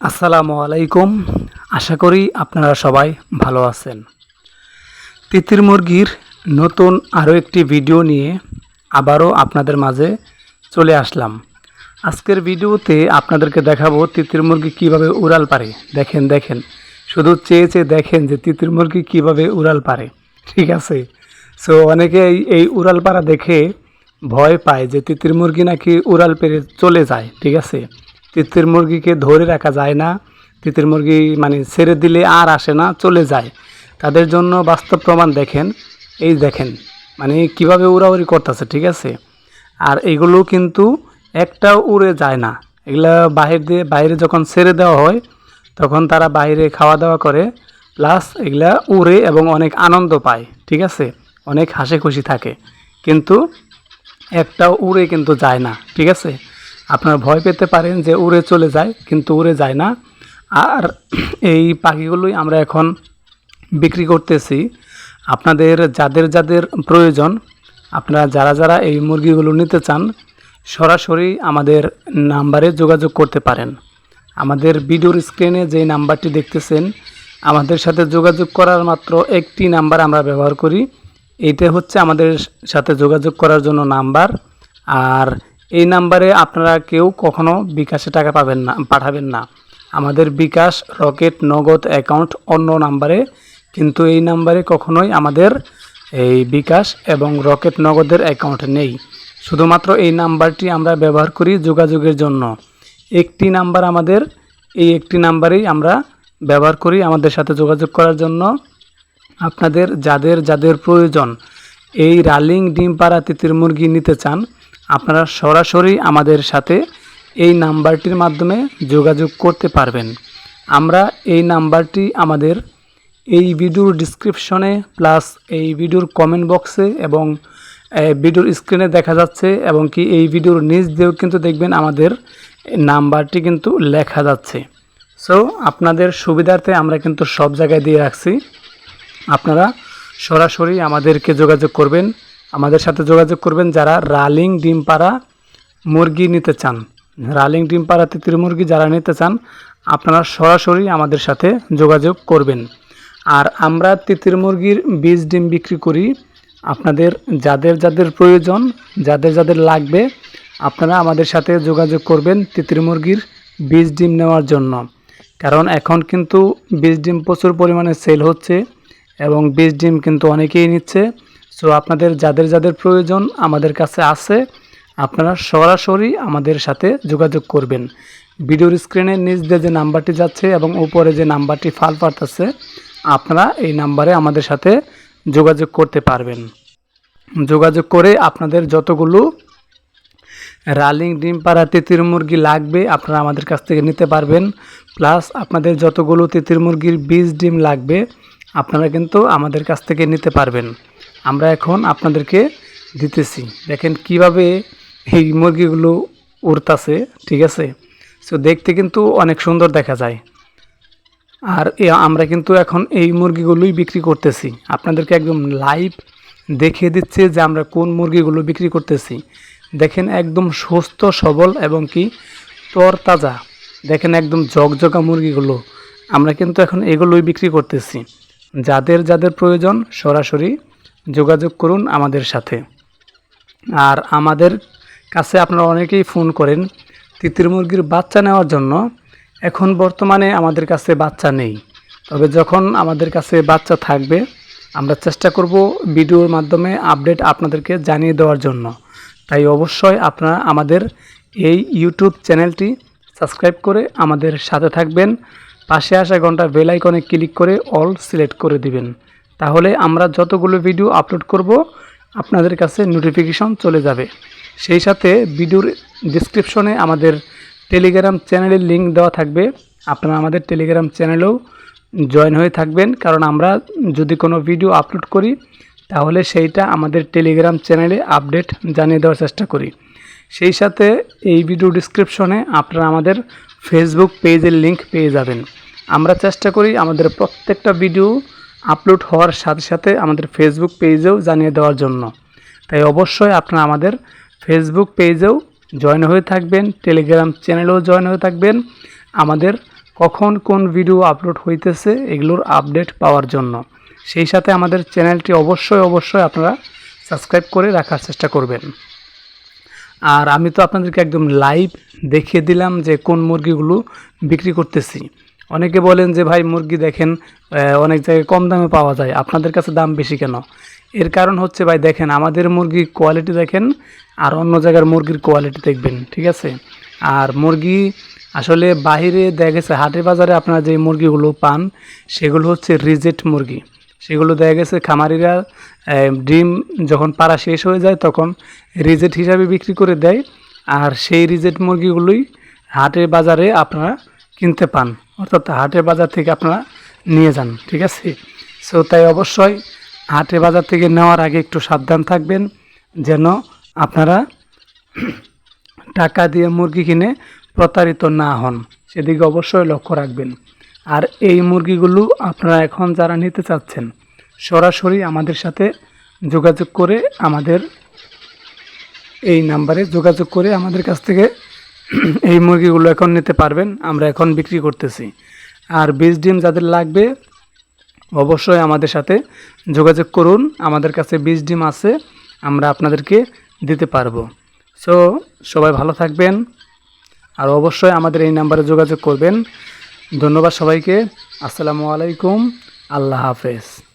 আসসালামু আলাইকুম। আশা করি আপনারা সবাই ভালো আছেন। তিতির মুরগির নতুন আরও একটি ভিডিও নিয়ে আবারও আপনাদের মাঝে চলে আসলাম। আজকের ভিডিওতে আপনাদেরকে দেখাবো তিতির মুরগি কীভাবে উড়াল পারে। দেখেন দেখেন। শুধু চেয়ে চেয়ে দেখেন যে তিতির মুরগি কীভাবে উড়াল পারে। ঠিক আছে? সো অনেকে এই- উড়াল পাড়া দেখে ভয় পায় যে তিতির মুরগি নাকি উড়াল পেরে চলে যায়। ঠিক আছে? তিতির মুরগিকে ধরে রাখা যায় না। তিতির মুরগি মানে ছেড়ে দিলে আর আসে না, চলে যায়। তাদের জন্য বাস্তব প্রমাণ দেখেন। এই দেখেন মানে কীভাবে উড়াউড়ি করতেছে, ঠিক আছে? আর এগুলো কিন্তু একটাও উড়ে যায় না। এগুলা বাহির দিয়ে, বাইরে যখন ছেড়ে দেওয়া হয়, তখন তারা বাইরে খাওয়া দাওয়া করে। প্লাস এগুলা উড়ে এবং অনেক আনন্দ পায়, ঠিক আছে? অনেক হাসি খুশি থাকে। কিন্তু একটাও উড়ে কিন্তু যায় না, ঠিক আছে? আপনারা ভয় পেতে পারেন যে উড়ে চলে যায়, কিন্তু উড়ে যায় না। আর এই পাখিগুলোই আমরা এখন বিক্রি করতেছি। আপনাদের যাদের যাদের প্রয়োজন, আপনারা যারা যারা এই মুরগিগুলো নিতে চান, সরাসরি আমাদের নাম্বারে যোগাযোগ করতে পারেন। আমাদের ভিডিওর স্ক্রিনে যে নাম্বারটি দেখতেছেন, আমাদের সাথে যোগাযোগ করার মাত্র একটি নাম্বার আমরা ব্যবহার করি। এইটা হচ্ছে আমাদের সাথে যোগাযোগ করার জন্য নাম্বার। আর এই নাম্বারে আপনারা কেউ কখনো বিকাশে টাকা পাবেন না, পাঠাবেন না। আমাদের বিকাশ রকেট নগদ অ্যাকাউন্ট অন্য নাম্বারে, কিন্তু এই নাম্বারে কখনোই আমাদের এই বিকাশ এবং রকেট নগদের অ্যাকাউন্ট নেই। শুধুমাত্র এই নাম্বারটি আমরা ব্যবহার করি যোগাযোগের জন্য। একটি নাম্বার আমাদের, এই একটি নাম্বারেই আমরা ব্যবহার করি আমাদের সাথে যোগাযোগ করার জন্য। আপনাদের যাদের যাদের প্রয়োজন এই রালিং ডিম পাড়া তিতির মুরগি নিতে চান আপনারা সরাসরি আমাদের সাথে এই নাম্বারটির মাধ্যমে যোগাযোগ করতে পারবেন। আমরা এই নাম্বারটি আমাদের এই ভিডিওর ডিসক্রিপশনে প্লাস এই ভিডিওর কমেন্ট বক্সে এবং ভিডিওর স্ক্রিনে দেখা যাচ্ছে এবং কি এই ভিডিওর নিচ দিয়েও কিন্তু দেখবেন আমাদের নাম্বারটি কিন্তু লেখা যাচ্ছে। সো আপনাদের সুবিধার্থে আমরা কিন্তু সব জায়গায় দিয়ে রাখছি। আপনারা সরাসরি আমাদেরকে যোগাযোগ করবেন। আমাদের সাথে যোগাযোগ করবেন যারা রালিং ডিম পাড়া মুরগি নিতে চান। রালিং ডিম পাড়া তিতির মুরগি যারা নিতে চান, আপনারা সরাসরি আমাদের সাথে যোগাযোগ করবেন। আর আমরা তিতির মুরগির বীজ ডিম বিক্রি করি। আপনাদের যাদের যাদের প্রয়োজন, যাদের যাদের লাগবে, আপনারা আমাদের সাথে যোগাযোগ করবেন তিতির মুরগির বীজ ডিম নেওয়ার জন্য। কারণ এখন কিন্তু বীজ ডিম প্রচুর পরিমাণে সেল হচ্ছে এবং বীজ ডিম কিন্তু অনেকেই নিচ্ছে। সো আপনাদের যাদের যাদের প্রয়োজন আমাদের কাছে আছে, আপনারা সরাসরি আমাদের সাথে যোগাযোগ করবেন। ভিডিওর স্ক্রিনের নিচ দিয়ে যে নাম্বারটি যাচ্ছে এবং উপরে যে নাম্বারটি ফাল পাঠাচ্ছে আপনারা এই নাম্বারে আমাদের সাথে যোগাযোগ করতে পারবেন। যোগাযোগ করে আপনাদের যতগুলো রালিং ডিম পাড়া তিতির মুরগি লাগবে আপনারা আমাদের কাছ থেকে নিতে পারবেন। প্লাস আপনাদের যতগুলো তিতির মুরগির বীজ ডিম লাগবে, আপনারা কিন্তু আমাদের কাছ থেকে নিতে পারবেন। আমরা এখন আপনাদেরকে দিতেছি। দেখেন কীভাবে এই মুরগিগুলো উড়তাছে, ঠিক আছে? সো দেখতে কিন্তু অনেক সুন্দর দেখা যায়। আর আমরা কিন্তু এখন এই মুরগিগুলোই বিক্রি করতেছি। আপনাদেরকে একদম লাইভ দেখিয়ে দিচ্ছে যে আমরা কোন মুরগিগুলো বিক্রি করতেছি। দেখেন একদম সুস্থ, সবল এবং কি তরতাজা। দেখেন একদম জগজগা মুরগিগুলো। আমরা কিন্তু এখন এগুলোই বিক্রি করতেছি। যাদের যাদের প্রয়োজন সরাসরি যোগাযোগ করুন আমাদের সাথে। আর আমাদের কাছে আপনারা অনেকেই ফোন করেন তিতির মুরগির বাচ্চা নেওয়ার জন্য। এখন বর্তমানে আমাদের কাছে বাচ্চা নেই। তবে যখন আমাদের কাছে বাচ্চা থাকবে, আমরা চেষ্টা করব ভিডিওর মাধ্যমে আপডেট আপনাদেরকে জানিয়ে দেওয়ার জন্য। তাই অবশ্যই আপনারা আমাদের এই ইউটিউব চ্যানেলটি সাবস্ক্রাইব করে আমাদের সাথে থাকবেন। পাশে আসা ঘণ্টা বেল আইকনে ক্লিক করে অল সিলেক্ট করে দিবেন। তাহলে আমরা যতগুলো ভিডিও আপলোড করব, আপনাদের কাছে নোটিফিকেশন চলে যাবে। সেই সাথে ভিডিওর ডিসক্রিপশনে আমাদের টেলিগ্রাম চ্যানেলের লিংক দেওয়া থাকবে। আপনারা আমাদের টেলিগ্রাম চ্যানেলেও জয়েন হয়ে থাকবেন, কারণ আমরা যদি কোনো ভিডিও আপলোড করি, তাহলে সেইটা আমাদের টেলিগ্রাম চ্যানেলে আপডেট জানিয়ে দেওয়ার চেষ্টা করি। সেই সাথে এই ভিডিও ডিসক্রিপশনে আপনারা আমাদের ফেসবুক পেজের লিংক পেয়ে যাবেন। আমরা চেষ্টা করি আমাদের প্রত্যেকটা ভিডিও আপলোড হওয়ার সাথে সাথে আমাদের ফেসবুক পেজেও জানিয়ে দেওয়ার জন্য। তাই অবশ্যই আপনারা আমাদের ফেসবুক পেজেও জয়েন হয়ে থাকবেন টেলিগ্রাম চ্যানেলেও জয়েন হয়ে থাকবেন। আমাদের কখন কোন ভিডিও আপলোড হইতেছে এগুলোর আপডেট পাওয়ার জন্য। সেই সাথে আমাদের চ্যানেলটি অবশ্যই অবশ্যই আপনারা সাবস্ক্রাইব করে রাখার চেষ্টা করবেন। আর আমি তো আপনাদেরকে একদম লাইভ দেখিয়ে দিলাম যে কোন মুরগিগুলো বিক্রি করতেছি। অনেকে বলেন যে, ভাই, মুরগি দেখেন অনেক জায়গায় কম দামে পাওয়া যায়। আপনাদের কাছে দাম বেশি কেন? এর কারণ হচ্ছে, ভাই, দেখেন, আমাদের মুরগির কোয়ালিটি দেখেন, আর অন্য জায়গার মুরগির কোয়ালিটি দেখবেন, ঠিক আছে? আর মুরগি আসলে বাইরে দেখা গেছে হাটে বাজারে আপনারা যে মুরগিগুলো পান, সেগুলো হচ্ছে রিজেক্ট মুরগি। সেগুলো দেখা গেছে, খামারিরা ডিম যখন পাড়া শেষ হয়ে যায়, তখন রিজেক্ট হিসাবে বিক্রি করে দেয়। আর সেই রিজেক্ট মুরগিগুলোই হাটে বাজারে আপনারা কিনতে পান, অর্থাৎ হাটে বাজার থেকে আপনারা নিয়ে যান, ঠিক আছে? সো তাই অবশ্যই হাটে বাজার থেকে নেওয়ার আগে একটু সাবধান থাকবেন, যেন আপনারা টাকা দিয়ে মুরগি কিনে প্রতারিত না হন, সেদিকে অবশ্যই লক্ষ্য রাখবেন। আর এই মুরগিগুলো আপনারা এখন যারা নিতে চাচ্ছেন, সরাসরি আমাদের সাথে যোগাযোগ করে আমাদের এই নাম্বারে যোগাযোগ করে আমাদের কাছ থেকে এই মুরগিগুলো এখন নিতে পারবেন, আমরা এখন বিক্রি করতেছি। আর বীজ ডিম যাদের লাগবে, অবশ্যই আমাদের সাথে যোগাযোগ করুন, আমাদের কাছে বীজ ডিম আছে, আমরা আপনাদেরকে দিতে পারব। সো সবাই ভালো থাকবেন, আর অবশ্যই আমাদের এই নাম্বারে যোগাযোগ করবেন। ধন্যবাদ সবাইকে, আসসালামু আলাইকুম, আল্লাহ হাফেজ।